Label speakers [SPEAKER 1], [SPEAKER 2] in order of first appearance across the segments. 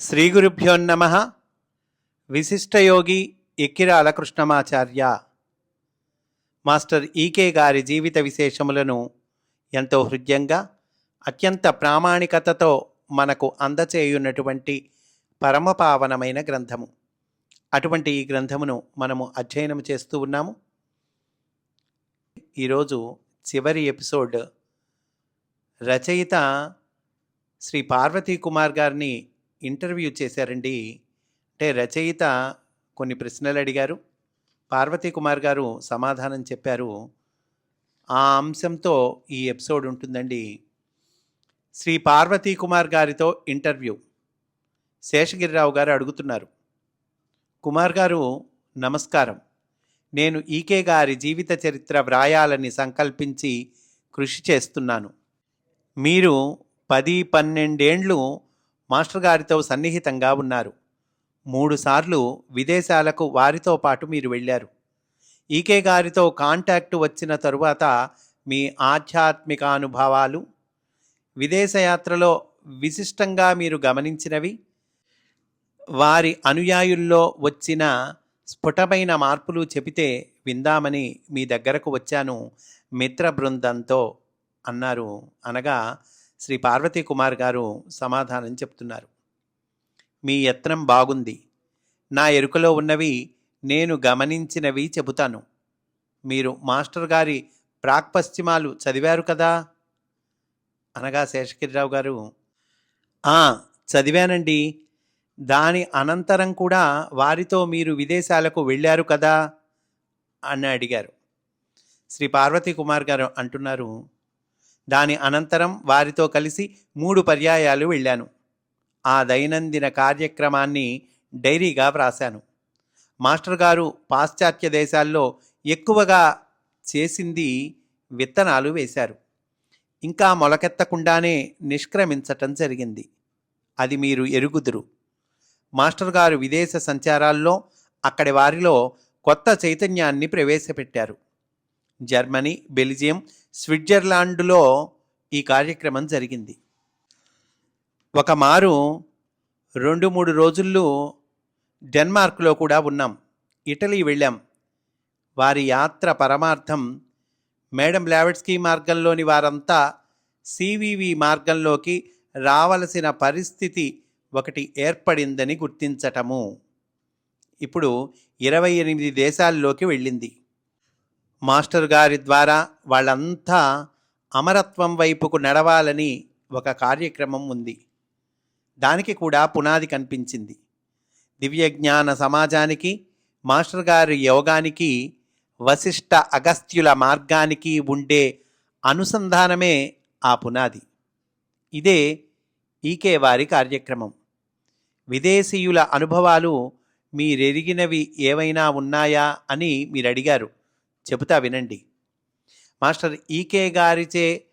[SPEAKER 1] శ్రీ గురుభ్యోన్నమ విశిష్టయోగి Ekkirala Krishnamacharya master EK గారి జీవిత విశేషములను ఎంతో హృదయంగా అత్యంత ప్రామాణికతతో మనకు అందచేయున్నటువంటి పరమపావనమైన గ్రంథము. అటువంటి ఈ గ్రంథమును మనము అధ్యయనం చేస్తూ ఉన్నాము. ఈరోజు చివరి ఎపిసోడ్ రచయిత శ్రీ పార్వతీ కుమార్ గారిని ఇంటర్వ్యూ చేశారండి. అంటే రచయిత కొన్ని ప్రశ్నలు అడిగారు. పార్వతీ కుమార్ గారు సమాధానం చెప్పారు. ఆ అంశంతో ఈ ఎపిసోడ్ ఉంటుందండి. శ్రీ పార్వతీ కుమార్ గారితో ఇంటర్వ్యూ. శేషగిరిరావు గారు అడుగుతున్నారు. కుమార్ గారు నమస్కారం. నేను ఈకే గారి జీవిత చరిత్ర వ్రాయాలని సంకల్పించి కృషి చేస్తున్నాను. మీరు పది పన్నెండేండ్లు మాస్టర్ గారితో సన్నిహితంగా ఉన్నారు. మూడుసార్లు విదేశాలకు వారితో పాటు మీరు వెళ్ళారు. ఈకే గారితో కాంటాక్ట్ వచ్చిన తరువాత మీ ఆధ్యాత్మిక అనుభవాలు విదేశయాత్రలో విశిష్టంగా మీరు గమనించినవి వారి అనుయాయుల్లో వచ్చిన స్ఫుటమైన మార్పులు చెబితే విందామని మీ దగ్గరకు వచ్చాను మిత్ర బృందంతో అన్నారు. అనగా శ్రీ పార్వతీ కుమార్ గారు సమాధానం చెప్తున్నారు. మీ యత్నం బాగుంది. నా ఎరుకలో ఉన్నవి నేను గమనించినవి చెబుతాను. మీరు మాస్టర్ గారి ప్రాక్పశ్చిమాలు చదివారు కదా? అనగా శేషగిరిరావు గారు "ఆ, చదివానండి. దాని అనంతరం కూడా వారితో మీరు విదేశాలకు వెళ్ళారు కదా? అని అడిగారు. శ్రీ పార్వతీ కుమార్ గారు అంటున్నారు దాని అనంతరం వారితో కలిసి మూడు పర్యాయాలు వెళ్ళాను. ఆ దైనందిన కార్యక్రమాన్ని డైరీగా వ్రాశాను. మాస్టర్ గారు పాశ్చాత్య దేశాల్లో ఎక్కువగా చేసింది విత్తనాలు వేశారు. ఇంకా మొలకెత్తకుండానే నిష్క్రమించటం జరిగింది. అది మీరు ఎరుగుదురు. మాస్టర్ గారు విదేశ సంచారాల్లో అక్కడి వారిలో కొత్త చైతన్యాన్ని ప్రవేశపెట్టారు. జర్మనీ బెల్జియం స్విట్జర్లాండ్లో ఈ కార్యక్రమం జరిగింది. ఒక మారు రెండు మూడు రోజుల్లో డెన్మార్క్లో కూడా ఉన్నాం. ఇటలీ వెళ్ళాం. వారి యాత్ర పరమార్థం మేడం లావెట్స్కీ మార్గంలోని వారంతా సివివి మార్గంలోకి రావలసిన పరిస్థితి ఒకటి ఏర్పడిందని గుర్తించటము. ఇప్పుడు ఇరవై ఎనిమిది దేశాల్లోకి వెళ్ళింది. మాస్టర్ గారి ద్వారా వాళ్ళంతా అమరత్వం వైపుకు నడవాలని ఒక కార్యక్రమం ఉంది. దానికి కూడా పునాది కనిపించింది. దివ్యజ్ఞాన సమాజానికి మాస్టర్ గారి యోగానికి వశిష్ట అగస్త్యుల మార్గానికి ఉండే అనుసంధానమే ఆ పునాది. ఇదే ఈకే వారి కార్యక్రమం. విదేశీయుల అనుభవాలు మీరెరిగినవి ఏవైనా ఉన్నాయా అని మీరు అడిగారు చెబుతా వినండి. మాస్టర్ ఈకే గారిచే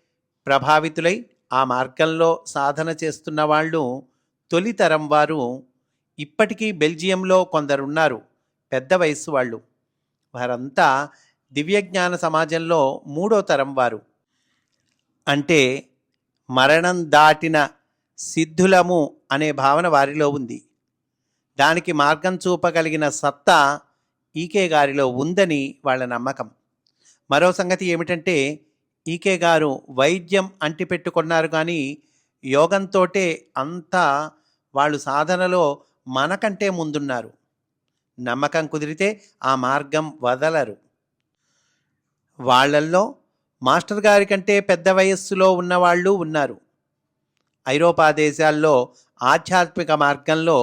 [SPEAKER 1] ప్రభావితులై ఆ మార్గంలో సాధన చేస్తున్న వాళ్ళు తొలితరం వారు ఇప్పటికీ బెల్జియంలో కొందరున్నారు పెద్ద వయస్సు వాళ్ళు. వారంతా దివ్యజ్ఞాన సమాజంలో మూడో తరం వారు. అంటే మరణం దాటిన సిద్ధులము అనే భావన వారిలో ఉంది. దానికి మార్గం చూపగలిగిన సత్తా ఈకే గారిలో ఉందని వాళ్ళ నమ్మకం. మరో సంగతి ఏమిటంటే ఈకే గారు వైద్యం అంటిపెట్టుకున్నారు కానీ యోగంతోటే అంతా వాళ్ళు సాధనలో మనకంటే ముందున్నారు. నమ్మకం కుదిరితే ఆ మార్గం వదలరు. వాళ్ళల్లో మాస్టర్ గారి కంటే పెద్ద వయస్సులో ఉన్నవాళ్ళు ఉన్నారు. ఐరోపా దేశాల్లో ఆధ్యాత్మిక మార్గంలో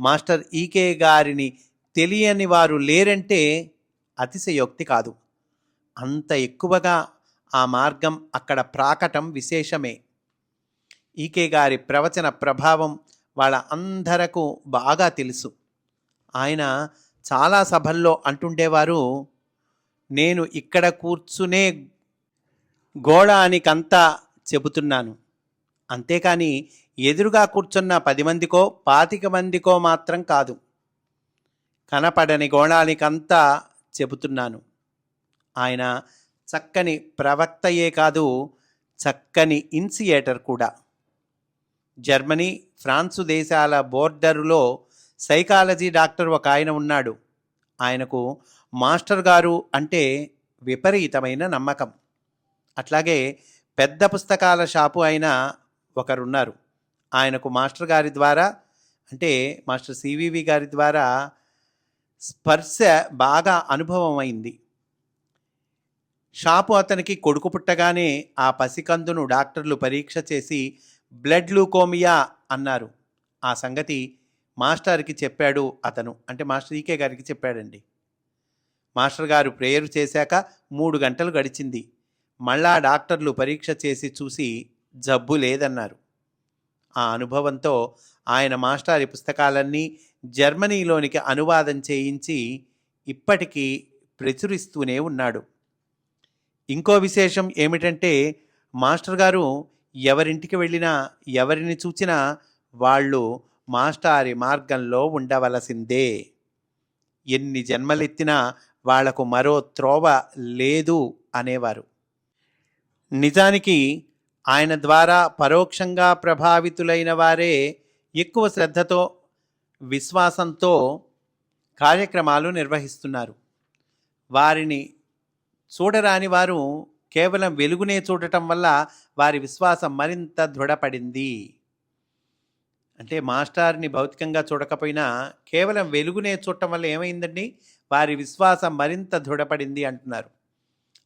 [SPEAKER 1] మాస్టర్ ఈకే గారిని తెలియని వారు లేరంటే అతిశయోక్తి కాదు. అంత ఎక్కువగా ఆ మార్గం అక్కడ ప్రాకటం విశేషమే. ఈకే గారి ప్రవచన ప్రభావం వాళ్ళ అందరకు బాగా తెలుసు. ఆయన చాలా సభల్లో అంటుండేవారు నేను ఇక్కడ కూర్చునే గోళానికంతా చెబుతున్నాను. అంతేకాని ఎదురుగా కూర్చున్న పది మందికో పాతిక మందికో మాత్రం కాదు. కనపడని గోళానికంతా చెబుతున్నాను. ఆయన చక్కని ప్రవక్తయే కాదు చక్కని ఇన్సియేటర్ కూడా. జర్మనీ ఫ్రాన్సు దేశాల బోర్డరులో సైకాలజీ డాక్టర్ ఒక ఆయన ఉన్నాడు. ఆయనకు మాస్టర్ గారు అంటే విపరీతమైన నమ్మకం. అట్లాగే పెద్ద పుస్తకాల షాపు అయిన ఒకరున్నారు. ఆయనకు మాస్టర్ గారి ద్వారా అంటే మాస్టర్ సివివి గారి ద్వారా స్పర్శ బాగా అనుభవం అయింది షాపు అతనికి కొడుకు పుట్టగానే ఆ పసికందును డాక్టర్లు పరీక్ష చేసి బ్లడ్ లూకోమియా అన్నారు. ఆ సంగతి మాస్టర్కి చెప్పాడు అతను. అంటే మాస్టర్ ఈకే గారికి చెప్పాడండి. మాస్టర్ గారు ప్రేయర్ చేశాక మూడు గంటలు గడిచింది. మళ్ళా డాక్టర్లు పరీక్ష చేసి చూసి జబ్బు లేదన్నారు. ఆ అనుభవంతో ఆయన మాస్టారి పుస్తకాలన్నీ జర్మనీలోనికి అనువాదం చేయించి ఇప్పటికీ ప్రచురిస్తూనే ఉన్నాడు. ఇంకో విశేషం ఏమిటంటే మాస్టర్ గారు ఎవరింటికి వెళ్ళినా ఎవరిని చూచినా వాళ్ళు మాస్టారి మార్గంలో ఉండవలసిందే. ఎన్ని జన్మలెత్తినా వాళ్ళకు మరో త్రోవ లేదు అనేవారు. నిజానికి ఆయన ద్వారా పరోక్షంగా ప్రభావితులైన వారే ఎక్కువ శ్రద్ధతో విశ్వాసంతో కార్యక్రమాలు నిర్వహిస్తున్నారు. వారిని చూడరాని వారు కేవలం వెలుగునే చూడటం వల్ల వారి విశ్వాసం మరింత దృఢపడింది. అంటే మాస్టార్ని భౌతికంగా చూడకపోయినా కేవలం వెలుగునే చూడటం వల్ల ఏమైందండి? వారి విశ్వాసం మరింత దృఢపడింది అంటున్నారు.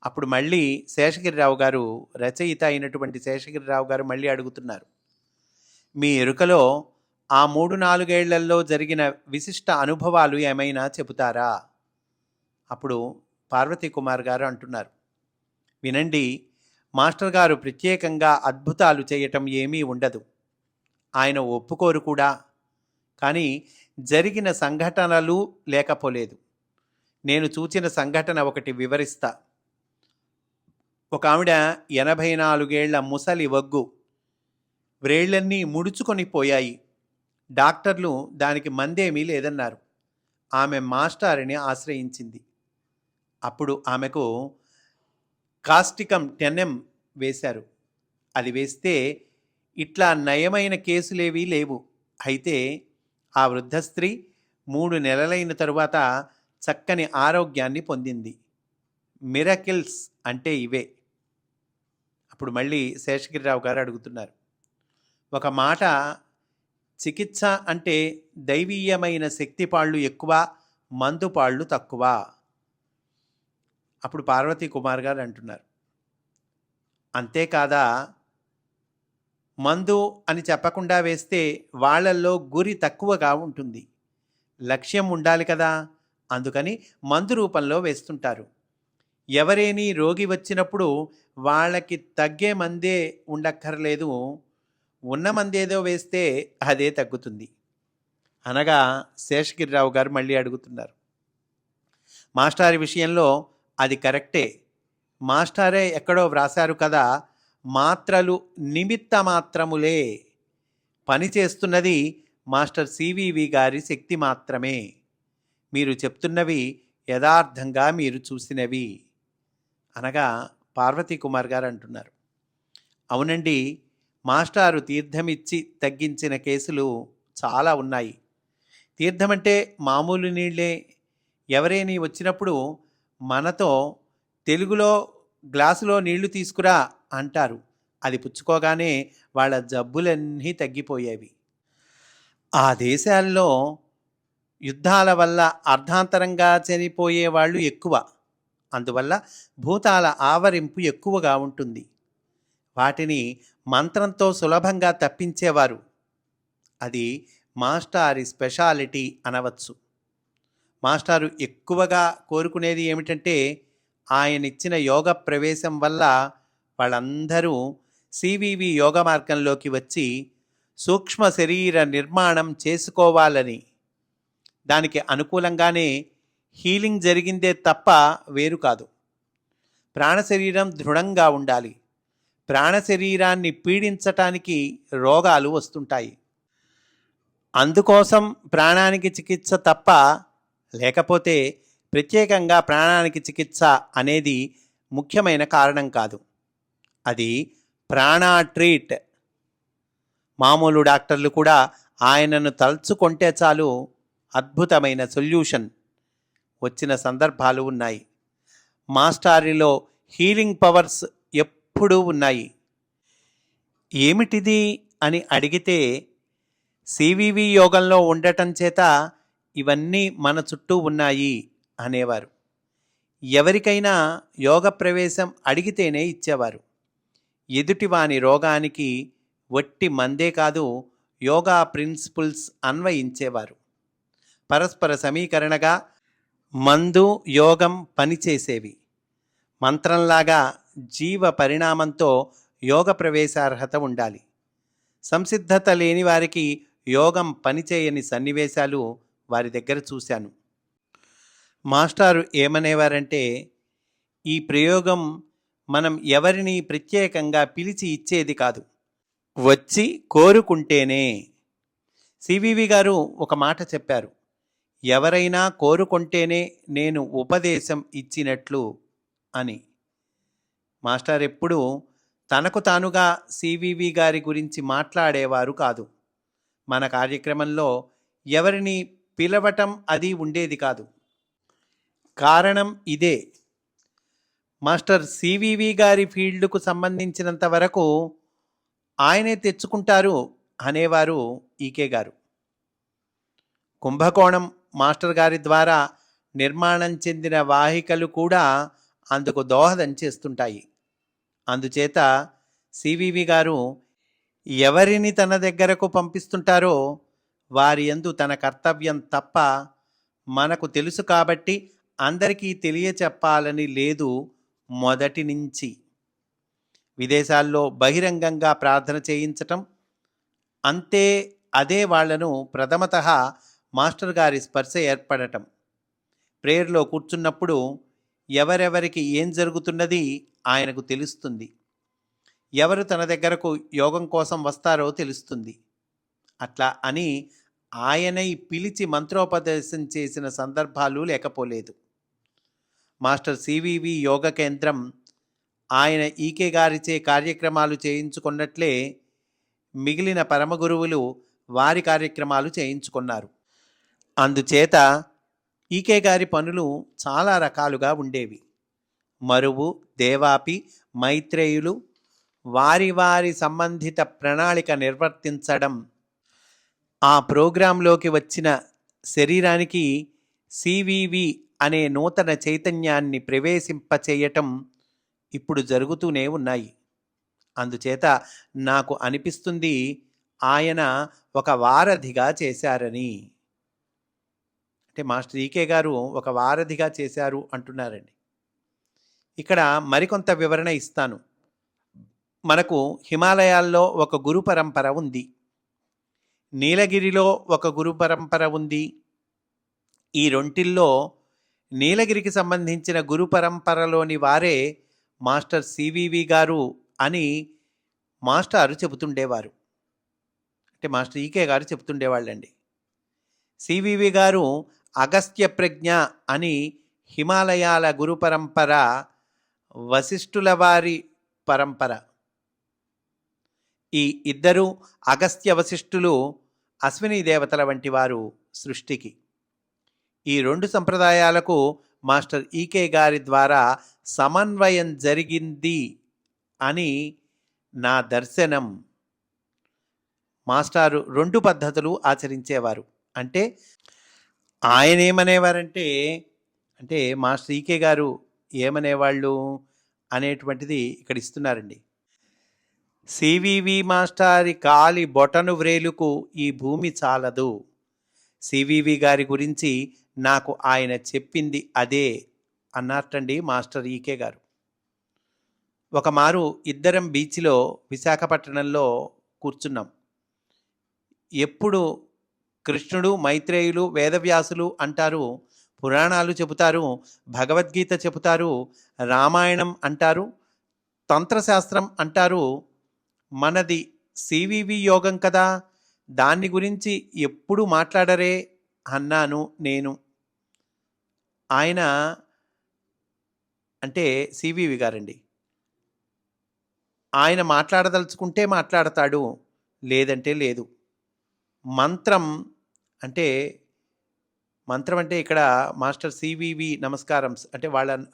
[SPEAKER 1] అప్పుడు మళ్ళీ శేషగిరిరావు గారు రచయిత అయినటువంటి శేషగిరిరావు గారు మళ్ళీ అడుగుతున్నారు. మీ ఎరుకలో ఆ మూడు నాలుగేళ్ళలో జరిగిన విశిష్ట అనుభవాలు ఏమైనా చెబుతారా? అప్పుడు పార్వతీ కుమార్ గారు అంటున్నారు. వినండి మాస్టర్ గారు ప్రత్యేకంగా అద్భుతాలు చేయటం ఏమీ ఉండదు. ఆయన ఒప్పుకోరు కూడా. కానీ జరిగిన సంఘటనలు లేకపోలేదు. నేను చూచిన సంఘటన ఒకటి వివరిస్తా. ఒక ఆవిడ ఎనభై నాలుగేళ్ళ ముసలి వగ్గు. వ్రేళ్ళన్నీ ముడుచుకొని పోయాయి. డాక్టర్లు దానికి మందేమీ లేదన్నారు. ఆమె మాస్టారిని ఆశ్రయించింది. అప్పుడు ఆమెకు కాస్టికం టెన్ఎం వేశారు. అది వేస్తే ఇట్లా నయమైన కేసులేవీ లేవు. అయితే ఆ వృద్ధ స్త్రీ మూడు నెలలైన తరువాత చక్కని ఆరోగ్యాన్ని పొందింది. మిరకిల్స్ అంటే ఇవే. అప్పుడు మళ్ళీ శేషగిరిరావు గారు అడుగుతున్నారు. ఒక మాట చికిత్స అంటే దైవీయమైన శక్తి పాళ్ళు ఎక్కువ మందు పాళ్ళు తక్కువ. అప్పుడు పార్వతీ కుమార్ గారు అంటున్నారు. అంతేకాదా మందు అని చెప్పకుండా వేస్తే వాళ్ళల్లో గురి తక్కువగా ఉంటుంది. లక్ష్యం ఉండాలి కదా అందుకని మందు రూపంలో వేస్తుంటారు. ఎవరేని రోగి వచ్చినప్పుడు వాళ్ళకి తగ్గే మందే ఉండక్కర్లేదు. ఉన్న మందేదో వేస్తే అదే తగ్గుతుంది. అనగా శేషగిరిరావు గారు మళ్ళీ అడుగుతున్నారు. మాస్టారి విషయంలో అది కరెక్టే. మాస్టారే ఎక్కడో వ్రాశారు కదా మాత్రలు నిమిత్త మాత్రములే. పని చేస్తున్నది మాస్టర్ సివివి గారి శక్తి మాత్రమే. మీరు చెప్తున్నవి యథార్థంగా మీరు చూసినవి. అనగా పార్వతీ కుమార్ గారు అంటున్నారు. అవునండి మాస్టారు తీర్థమిచ్చి తగ్గించిన కేసులు చాలా ఉన్నాయి. తీర్థమంటే మామూలు నీళ్ళే. ఎవరైనా వచ్చినప్పుడు మనతో తెలుగులో గ్లాసులో నీళ్ళు తీసుకురా అంటారు. అది పుచ్చుకోగానే వాళ్ళ జబ్బులన్నీ తగ్గిపోయేవి. ఆ దేశాల్లో యుద్ధాల వల్ల అర్ధాంతరంగా చనిపోయే వాళ్ళు ఎక్కువ. అందువల్ల భూతాల ఆవరింపు ఎక్కువగా ఉంటుంది. వాటిని మంత్రంతో సులభంగా తప్పించేవారు. అది మాస్టారి స్పెషాలిటీ అనవచ్చు. మాస్టారు ఎక్కువగా కోరుకునేది ఏమిటంటే ఆయన ఇచ్చిన యోగ ప్రవేశం వల్ల వాళ్ళందరూ సివివి యోగ మార్గంలోకి వచ్చి సూక్ష్మ శరీర నిర్మాణం చేసుకోవాలని. దానికి అనుకూలంగానే హీలింగ్ జరిగిందే తప్ప వేరు కాదు. ప్రాణ శరీరం దృఢంగా ఉండాలి. ప్రాణ శరీరాన్ని పీడించటానికి రోగాలు వస్తుంటాయి. అందుకోసం ప్రాణానికి చికిత్స తప్ప లేకపోతే ప్రత్యేకంగా ప్రాణానికి చికిత్స అనేది ముఖ్యమైన కారణం కాదు. అది ప్రాణా ట్రీట్. మామూలు డాక్టర్లు కూడా ఆయనను తలుచుకుంటే చాలు అద్భుతమైన సొల్యూషన్ వచ్చిన సందర్భాలు ఉన్నాయి. మాస్టారిలో హీలింగ్ పవర్స్ ఎప్పుడూ ఉన్నాయి. ఏమిటిది అని అడిగితే సివివి యోగంలో ఉండటం చేత ఇవన్నీ మన చుట్టూ ఉన్నాయి అనేవారు. ఎవరికైనా యోగ ప్రవేశం అడిగితేనే ఇచ్చేవారు. ఎదుటివాని రోగానికి వట్టి మందే కాదు యోగా ప్రిన్సిపుల్స్ అన్వయించేవారు. పరస్పర సమీకరణగా మందు యోగం పనిచేసేవి. మంత్రంలాగా జీవ పరిణామంతో యోగ ప్రవేశార్హత ఉండాలి. సంసిద్ధత లేని వారికి యోగం పనిచేయని సన్నివేశాలు వారి దగ్గర చూశాను. మాస్టారు ఏమనేవారంటే ఈ ప్రయోగం మనం ఎవరిని ప్రత్యేకంగా పిలిచి ఇచ్చేది కాదు. వచ్చి కోరుకుంటేనే. సివివి గారు ఒక మాట చెప్పారు. ఎవరైనా కోరుకుంటేనే నేను ఉపదేశం ఇచ్చినట్లు అని. మాస్టర్ ఎప్పుడు తనకు తానుగా సివివి గారి గురించి మాట్లాడేవారు కాదు. మన కార్యక్రమంలో ఎవరిని పిలవటం అది ఉండేది కాదు. కారణం ఇదే. మాస్టర్ సివివి గారి ఫీల్డ్కు సంబంధించినంత వరకు ఆయనే తెచ్చుకుంటారు అనేవారు ఈకే గారు. కుంభకోణం మాస్టర్ గారి ద్వారా నిర్మాణం చెందిన వాహికలు కూడా అందుకు దోహదం చేస్తుంటాయి. అందుచేత సివివి గారు ఎవరిని తన దగ్గరకు పంపిస్తుంటారో వారి యందు తన కర్తవ్యం తప్ప మనకు తెలుసు కాబట్టి అందరికీ తెలియచెప్పాలని లేదు మొదటి నుంచి. విదేశాల్లో బహిరంగంగా ప్రార్థన చేయించటం అంతే అదే వాళ్ళను ప్రథమత మాస్టర్ గారి స్పర్శ ఏర్పడటం. ప్రేయర్లో కూర్చున్నప్పుడు ఎవరెవరికి ఏం జరుగుతున్నది ఆయనకు తెలుస్తుంది. ఎవరు తన దగ్గరకు యోగం కోసం వస్తారో తెలుస్తుంది. అట్లా అని ఆయనై పిలిచి మంత్రోపదేశం చేసిన సందర్భాలు లేకపోలేదు. మాస్టర్ సివివి యోగ కేంద్రం ఆయన ఈకే గారిచే కార్యక్రమాలు చేయించుకున్నట్లే మిగిలిన పరమగురువులు వారి కార్యక్రమాలు చేయించుకున్నారు. అందుచేత ఈకే గారి పనులు చాలా రకాలుగా ఉండేవి. మరువు దేవాపి మైత్రేయులు వారి వారి సంబంధిత ప్రణాళిక నిర్వర్తించడం ఆ ప్రోగ్రాంలోకి వచ్చిన శరీరానికి సివివి అనే నూతన చైతన్యాన్ని ప్రవేశింపచేయటం ఇప్పుడు జరుగుతూనే ఉన్నాయి. అందుచేత నాకు అనిపిస్తుంది ఆయన ఒక వారధిగా చేశారని. అంటే మాస్టర్ ఈకే గారు ఒక వారధిగా చేశారు అంటున్నారండి. ఇక్కడ మరికొంత వివరణ ఇస్తాను. మనకు హిమాలయాల్లో ఒక గురు పరంపర ఉంది. నీలగిరిలో ఒక గురు పరంపర ఉంది. ఈ రెంటిల్లో నీలగిరికి సంబంధించిన గురు పరంపరలోని వారే మాస్టర్ సివివి గారు అని మాస్టారు చెబుతుండేవారు. అంటే మాస్టర్ ఈకే గారు చెబుతుండేవాళ్ళండి. సివివి గారు అగస్త్య ప్రజ్ఞ అని హిమాలయాల గురు పరంపర వశిష్ఠుల వారి పరంపర. ఈ ఇద్దరు అగస్త్య వశిష్ఠులు అశ్విని దేవతల వంటి వారు సృష్టికి. ఈ రెండు సంప్రదాయాలకు మాస్టర్ ఈకే గారి ద్వారా సమన్వయం జరిగింది అని నా దర్శనం. మాస్టారు రెండు పద్ధతులు ఆచరించేవారు. అంటే ఆయన ఏమనేవారంటే అంటే మాస్టర్ ఈకే గారు ఏమనేవాళ్ళు అనేటువంటిది ఇక్కడ ఇస్తున్నారండి. సివివి మాస్టారి కాలి బొటను వ్రేలుకు ఈ భూమి చాలదు. సివివి గారి గురించి నాకు ఆయన చెప్పింది అదే అన్నట్టండి మాస్టర్ ఈకే గారు. ఒకమారు ఇద్దరం బీచ్లో విశాఖపట్నంలో కూర్చున్నాం. ఎప్పుడు కృష్ణుడు మైత్రేయులు వేదవ్యాసులు అంటారు పురాణాలు చెబుతారు భగవద్గీత చెబుతారు రామాయణం అంటారు తంత్రశాస్త్రం అంటారు. మనది సివివి యోగం కదా దాన్ని గురించి ఎప్పుడు మాట్లాడరే అన్నాను నేను. ఆయన అంటే సివివి గారండి. ఆయన మాట్లాడదలుచుకుంటే మాట్లాడతాడు లేదంటే లేదు. మంత్రం అంటే మంత్రం అంటే ఇక్కడ మాస్టర్ సివివి నమస్కారం అంటే వాళ్ళ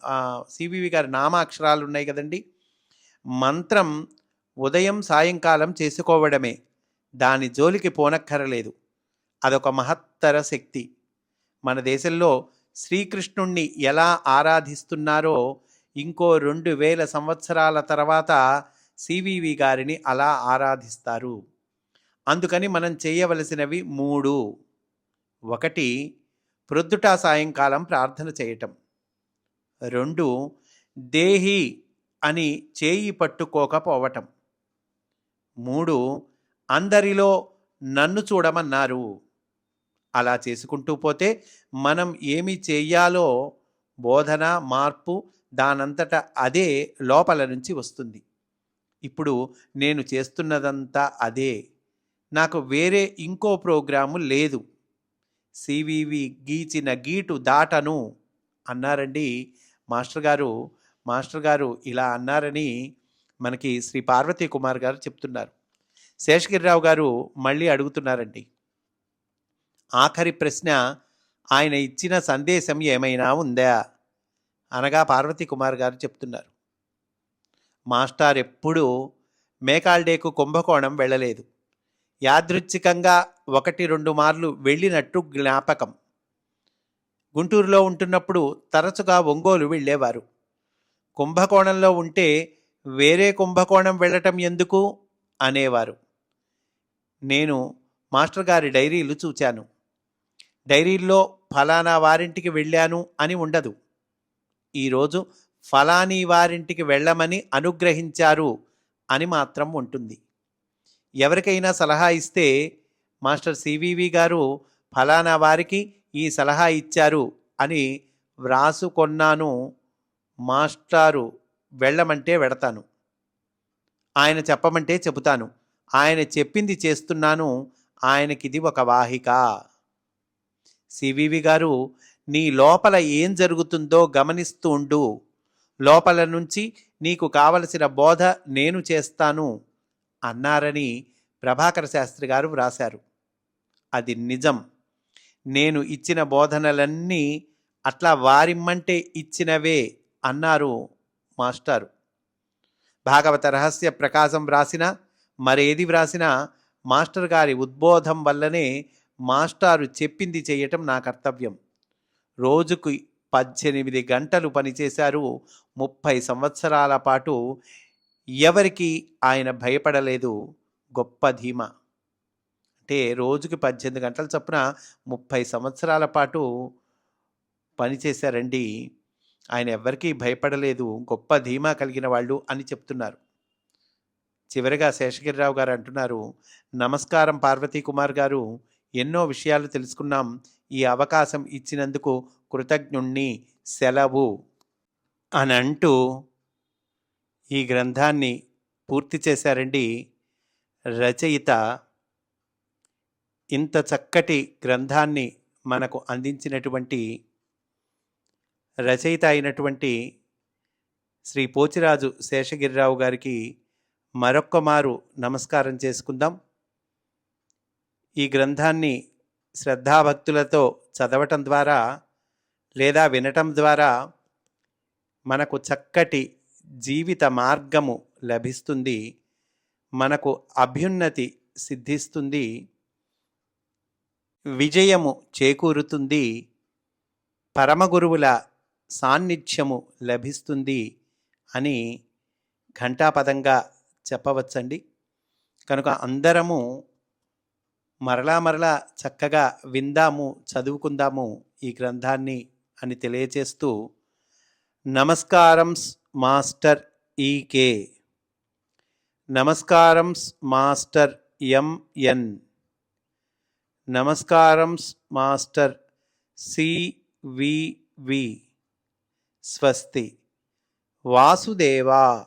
[SPEAKER 1] సివివి గారి నామాక్షరాలు ఉన్నాయి కదండి. మంత్రం ఉదయం సాయంకాలం చేసుకోవడమే. దాని జోలికి పోనక్కరలేదు. అదొక మహత్తర శక్తి. మన దేశంలో శ్రీకృష్ణుణ్ణి ఎలా ఆరాధిస్తున్నారో ఇంకో రెండు వేల సంవత్సరాల తర్వాత సివివి గారిని అలా ఆరాధిస్తారు. అందుకని మనం చేయవలసినవి మూడు. ఒకటి ప్రొద్దుట సాయంకాలం ప్రార్థన చేయటం. రెండు దేహి అని చేయి పట్టుకోకపోవటం. మూడు అందరిలో నన్ను చూడమన్నారు. అలా చేసుకుంటూ పోతే మనం ఏమి చేయాలో బోధన మార్పు దానంతట అదే లోపల నుంచి వస్తుంది. ఇప్పుడు నేను చేస్తున్నదంతా అదే. నాకు వేరే ఇంకో ప్రోగ్రాము లేదు. సివివి గీచిన గీటు దాటను అన్నారండి. మాస్టర్ గారు మాస్టర్ గారు ఇలా అన్నారని మనకి శ్రీ పార్వతీ కుమార్ గారు చెప్తున్నారు. శేషగిరిరావు గారు మళ్ళీ అడుగుతున్నారండి. ఆఖరి ప్రశ్న ఆయన ఇచ్చిన సందేశం ఏమైనా ఉందా? అనగా పార్వతీ కుమార్ గారు చెప్తున్నారు. మాస్టార్ ఎప్పుడూ మేకాల్డేకు కుంభకోణం వెళ్ళలేదు. యాదృచ్ఛికంగా ఒకటి రెండు మార్లు వెళ్ళినట్టు జ్ఞాపకం. గుంటూరులో ఉంటున్నప్పుడు తరచుగా ఒంగోలు వెళ్ళేవారు. కుంభకోణంలో ఉంటే వేరే కుంభకోణం వెళ్ళటం ఎందుకు? అనేవారు. నేను మాస్టర్ గారి డైరీలు చూచాను. డైరీల్లో ఫలానా వారింటికి వెళ్ళాను అని ఉండదు. ఈరోజు ఫలానీ వారింటికి వెళ్ళమని అనుగ్రహించారు అని మాత్రం ఉంటుంది. ఎవరికైనా సలహా ఇస్తే మాస్టర్ సివివి గారు ఫలానా వారికి ఈ సలహా ఇచ్చారు అని వ్రాసుకొన్నాను మాస్టారు. వెళ్ళమంటే వెడతాను. ఆయన చెప్పమంటే చెబుతాను. ఆయన చెప్పింది చేస్తున్నాను. ఆయనకిది ఒక వాహిక. సివివి గారు నీ లోపల ఏం జరుగుతుందో గమనిస్తూ ఉండు. లోపల నుంచి నీకు కావలసిన బోధ నేను చేస్తాను. అన్నారని ప్రభాకర శాస్త్రి గారు వ్రాశారు. అది నిజం. నేను ఇచ్చిన బోధనలన్నీ అట్లా వారిమ్మంటే ఇచ్చినవే అన్నారు మాస్టారు. భాగవత రహస్య ప్రకాశం వ్రాసిన మరేది వ్రాసినా మాస్టర్ గారి ఉద్బోధం వల్లనే మాస్టారు చెప్పింది చేయటం నా కర్తవ్యం. రోజుకు పద్దెనిమిది గంటలు పనిచేశారు ముప్పై సంవత్సరాల పాటు ఎవరికి ఆయన భయపడలేదు గొప్ప ధీమ. అంటే రోజుకి పద్దెనిమిది గంటల చొప్పున ముప్పై సంవత్సరాల పాటు పనిచేశారండి ఆయన ఎవ్వరికీ భయపడలేదు గొప్ప ధీమా కలిగిన వాళ్ళు అని చెప్తున్నారు. చివరిగా శేషగిరిరావు గారు అంటున్నారు నమస్కారం పార్వతీ కుమార్ గారు ఎన్నో విషయాలు తెలుసుకున్నాం. ఈ అవకాశం ఇచ్చినందుకు కృతజ్ఞుణ్ణి సెలవు అని అంటూ ఈ గ్రంథాన్ని పూర్తి చేశారండి రచయిత. ఇంత చక్కటి గ్రంథాన్ని మనకు అందించినటువంటి రచయిత అయినటువంటి శ్రీ పోచిరాజు శేషగిరిరావు గారికి మరొక్క మారు నమస్కారం చేసుకుందాం. ఈ గ్రంథాన్ని శ్రద్ధాభక్తులతో చదవటం ద్వారా లేదా వినటం ద్వారా మనకు చక్కటి జీవిత మార్గము లభిస్తుంది మనకు అభ్యున్నతి సిద్ధిస్తుంది విజయము చేకూరుతుంది పరమగురువుల సాన్నిధ్యము లభిస్తుంది అని ఘంటాపదంగా చెప్పవచ్చండి. కనుక అందరము మరలా మరలా చక్కగా విందాము చదువుకుందాము ఈ గ్రంథాన్ని అని తెలియచేస్తూ నమస్కారం. మాస్టర్ ఈకే నమస్కారం మాస్టర్ ఎంఎన్ నమస్కారం మాస్టర్ సివివి స్వస్తి. వాసుదేవా.